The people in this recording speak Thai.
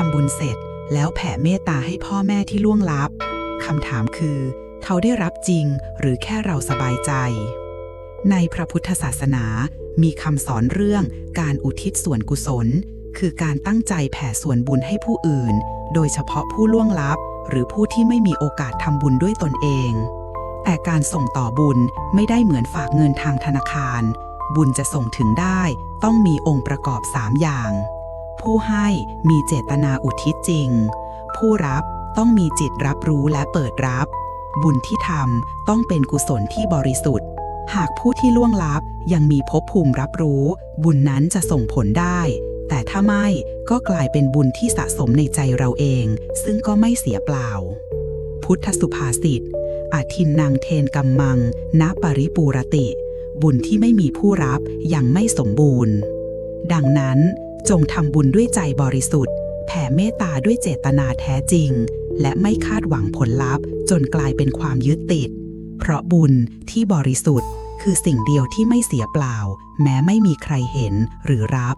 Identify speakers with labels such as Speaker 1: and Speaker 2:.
Speaker 1: ทำบุญเสร็จ แล้วแผ่เมตตาให้พ่อแม่ที่ล่วงลับคำถามคือ เขาได้รับจริงหรือแค่เราสบายใจ ในพระพุทธศาสนา มีคำสอนเรื่องการอุทิศส่วนกุศล คือการตั้งใจแผ่ส่วนบุญให้ผู้อื่น โดยเฉพาะผู้ล่วงลับ หรือผู้ที่ไม่มีโอกาสทำบุญด้วยตนเอง แต่การส่งต่อบุญไม่ได้เหมือนฝากเงินทางธนาคาร บุญจะส่งถึงได้ต้องมีองค์ประกอบ 3 อย่าง ผู้ให้มีเจตนาอุทิศจริง ผู้รับต้องมีจิตรับรู้และเปิดรับ บุญที่ทำต้องเป็นกุศลที่บริสุทธิ์ หากผู้ที่ล่วงลับยังมีภพภูมิรับรู้ บุญนั้นจะส่งผลได้ แต่ถ้าไม่ก็กลายเป็นบุญที่สะสมในใจเราเอง ซึ่งก็ไม่เสียเปล่า พุทธสุภาษิตอาทินนางเทนกัมมังณปริปูรติ บุญที่ไม่มีผู้รับยังไม่สมบูรณ์ ดังนั้น จงทำบุญด้วยใจบริสุทธิ์ แผ่เมตตาด้วยเจตนาแท้จริง และไม่คาดหวังผลลัพธ์ จนกลายเป็นความยึดติด เพราะบุญที่บริสุทธิ์ คือสิ่งเดียวที่ไม่เสียเปล่า แม้ไม่มีใครเห็นหรือรับ